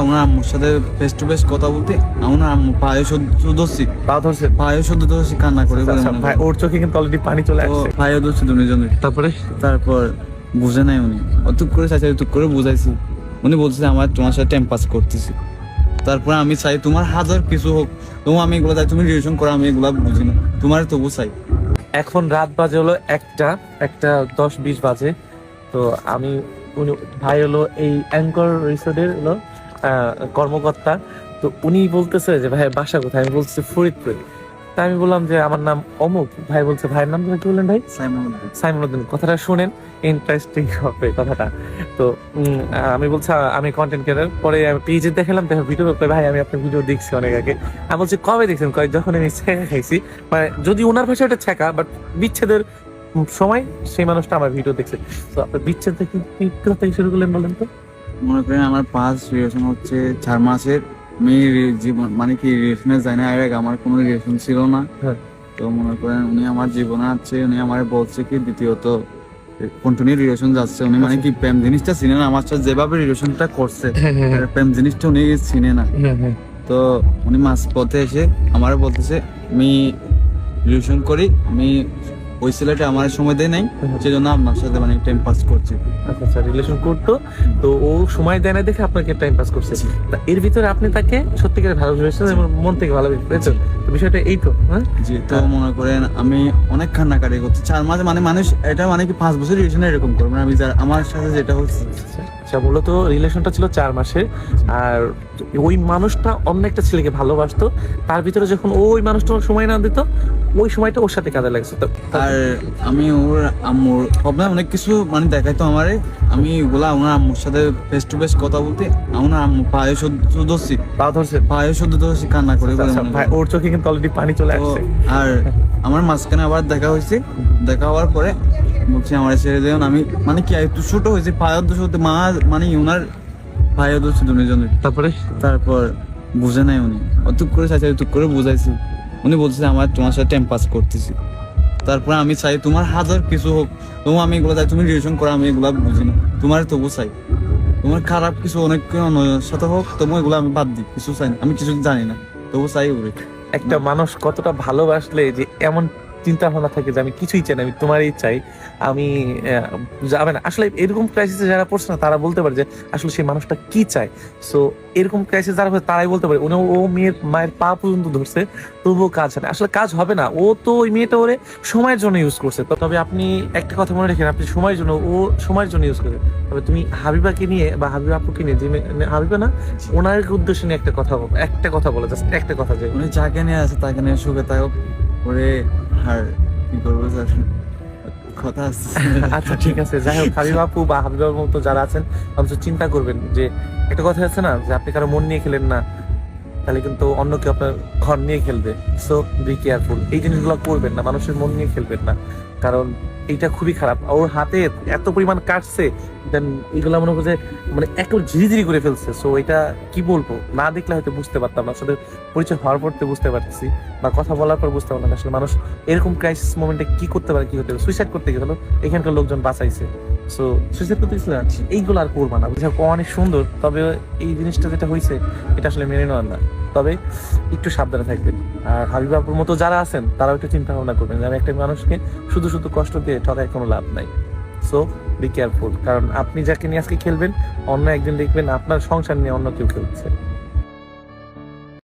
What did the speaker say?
ওনার আম্মুর সাথে face to face কথা বলতে ওনার আম্মু পায়ে শুধু ধরছি। পা ধরছে? পায়ে ধরছি কান্না করে আচ্ছা, মনে ভাই ওর চোখে কিন্তু অলরেডি পানি চলে আসছে। পায়ে ধরছি দুজনে তারপরে? তারপর বুঝে নাই উনি। অতুক করে চাচা তুক করে বুঝাইছি। উনি বলছে আমার তোমার সাথে টাইম পাস করতেছি। তারপর আমি চাই তোমার হাজার কিছু হোক। তোমার আমি এগুলো চাই তুমি রিলেশন করো আমি এগুলো বুঝি না। তোমার তবু চাই। এখন রাত বাজে হলো একটা একটা দশ বিশ বাজে। তো আমি উনি ভাই হলো এই অ্যাঙ্কর রিসোর্টের হলো কর্মকর্তা তো উনি বলতেছে যে ভাই বাসা কোথায়? আমি বলছি ফরিদপুর। তা আমি বললাম যে আমার নাম অমুক। ভাই বলছে ভাইয়ের নাম কি বললেন ভাই? উদ্দিন। কথাটা শুনেন ইন্টারেস্টিং হবে কথাটা। তো আমি বলছি আমি কন্টেন্ট ক্রিয়েটার পরে আমি পেজে দেখালাম দেখো ভিডিও করে ভাই আমি আপনার ভিডিও দেখছি অনেক আগে। আমি বলছি কবে দেখছেন? কয় যখন আমি ছেঁকা খাইছি। মানে যদি ওনার ভাষা ওটা ছেঁকা বাট বিচ্ছেদের সময় সেই মানুষটা আমার ভিডিও দেখছে। তো আপনার বিচ্ছেদ থেকে কি কোথা থেকে শুরু করলেন বলেন তো? মনে করেন আমার পাঁচ রিলেশন হচ্ছে চার মাসের মেয়ে জীবন মানে কি রিলেশনে যায় না আগে আমার কোনো রিলেশন ছিল না। হ্যাঁ। তো মনে করেন উনি আমার জীবনে আছে উনি আমার বলছে কি দ্বিতীয়ত কন্টিনিউ রিলেশন যাচ্ছে। উনি মানে কি প্রেম জিনিসটা চিনে না আমার সাথে যেভাবে রিলেশনটা করছে হ্যাঁ হ্যাঁ প্রেম জিনিসটা উনি চিনে না। তো উনি মাঝ পথে এসে আমার বলতেছে আমি রিলেশন করি আমি ওই ছেলেটা আমার সময় দেয় নাই সেজন্য আপনার সাথে মানে টাইম পাস করছে। আচ্ছা স্যার রিলেশন করতো তো ও সময় দেয় না দেখে আপনাকে টাইম পাস করছে। তা এর ভিতরে আপনি তাকে সত্যিকারে ভালোবেসেছেন এবং মন থেকে ভালোবেসেছেন তো বিষয়টা এই তো হ্যাঁ? জি তো মনে করেন আমি অনেক কান্নাকাটি করছি। চার মাসে মানে মানুষ এটা মানে কি পাঁচ বছর রিলেশনে এরকম করবে আমি যার আমার সাথে যেটা হচ্ছে আচ্ছা মূলত রিলেশনটা ছিল চার মাসের আর ওই মানুষটা অন্য একটা ছেলেকে ভালোবাসতো। তার ভিতরে যখন ওই মানুষটা সময় না দিত ওই সময়টা ওর সাথে কাজে লাগছে। তো আর আমি ওর আম্মুর প্রবলেম অনেক কিছু মানে দেখাইতো আমারে। আমি ওগুলা ওনার আম্মুর সাথে ফেস টু ফেস কথা বলতে ওনার আম্মু পায়ে শুধু ধরছি। পা ধরছে? পায়ে শুধু ধরছি কান্না করে করে আচ্ছা, ভাই ওর চোখে কিন্তু অলরেডি পানি চলে আসছে। আর আমার মাঝখানে আবার দেখা হয়েছে। দেখা হওয়ার পরে বলছি আমার ছেড়ে দেন আমি মানে কি একটু ছোট হয়েছে পায়ের দোষ হতে মা মানে ওনার পায়ের দোষ দুজনের তারপরে? তারপর বুঝে নাই উনি। অতুক করে চাইছে তুক করে বুঝাইছি। উনি বলছে আমার তোমার সাথে টাইম পাস করতেছি। তারপর আমি চাই তোমার হাজার কিছু হোক তোমার আমি এগুলো চাই তুমি রিলেশন করো আমি এগুলো বুঝি না। তোমার তবু চাই। তোমার খারাপ কিছু অনেক সাথে হোক তবু এগুলো আমি বাদ দিই কিছু চাই না। আমি কিছু জানি না তবু চাই ওরে। একটা মানুষ কতটা ভালোবাসলে যে এমন চিন্তা ভাবনা থাকে যে আমি কিছুই চাই না, আমি তোমারই চাই। আমি যাবে না আসলে এরকম ক্রাইসিসে যারা পড়ছে না, তারা বলতে পারে যে আসলে সেই মানুষটা কি চায়। সো এরকম ক্রাইসিস যারা পড়ছে তারাই বলতে পারে, উনি ও মেয়ের মায়ের পা পর্যন্ত ধরছে, তবুও কাজ হয় আসলে কাজ হবে না। ও তো ওই মেয়েটা ওরে সময়ের জন্য ইউজ করছে। তবে আপনি একটা কথা মনে রেখেন, আপনি সময়ের জন্য, ও সময়ের জন্য ইউজ করে তবে তুমি হাবিবাকে নিয়ে বা হাবিবা আপুকে নিয়ে, যে হাবিবা না, ওনার উদ্দেশ্যে নিয়ে একটা কথা একটা কথা বলে জাস্ট একটা কথা যে উনি যাকে নিয়ে আছে তাকে নিয়ে সুখে থাকুক। ওরে আর কি করব কথা আচ্ছা ঠিক আছে, যাই হোক, হাবিব আপু বা হাবিবার মতো যারা আছেন অবশ্য চিন্তা করবেন যে একটা কথা আছে না, যে আপনি কারও মন নিয়ে খেলেন না তাহলে কিন্তু অন্য কেউ আপনার ঘর নিয়ে খেলবে। সো বি কেয়ারফুল এই জিনিসগুলো করবেন না, মানুষের মন নিয়ে খেলবেন না। কারণ এইটা খুবই খারাপ। ওর হাতে এত পরিমাণ কাটছে দেন এগুলো মনে করছে মানে একেবারে ঝিরি ঝিরি করে ফেলছে। সো এটা কি বলব? না দেখলে হয়তো বুঝতে পারতাম না। আসলে পরিচয় হওয়ার পর তো বুঝতে পারতেছি, বা কথা বলার পর বুঝতে পারলাম আসলে মানুষ এরকম ক্রাইসিস মোমেন্টে কি করতে পারে, কি হতে পারে? সুইসাইড করতে গেছিল এখানকার লোকজন বাঁচাইছে। সো সুইসাইড করতে গেছিল এইগুলো আর করবা না। বুঝা অনেক সুন্দর, তবে এই জিনিসটা যেটা হয়েছে এটা আসলে মেনে নেওয়ার না। তবে একটু সাবধানে থাকবেন। আর হাবিবাপুর মতো যারা আছেন, তারাও একটু চিন্তা ভাবনা করবেন যে একটা মানুষকে শুধু শুধু কষ্ট দিয়ে ঠকায় কোনো লাভ নাই। সো বি কেয়ারফুল কারণ আপনি যাকে নিয়ে আজকে খেলবেন, অন্য একদিন দেখবেন আপনার সংসার নিয়ে অন্য কেউ খেলছে।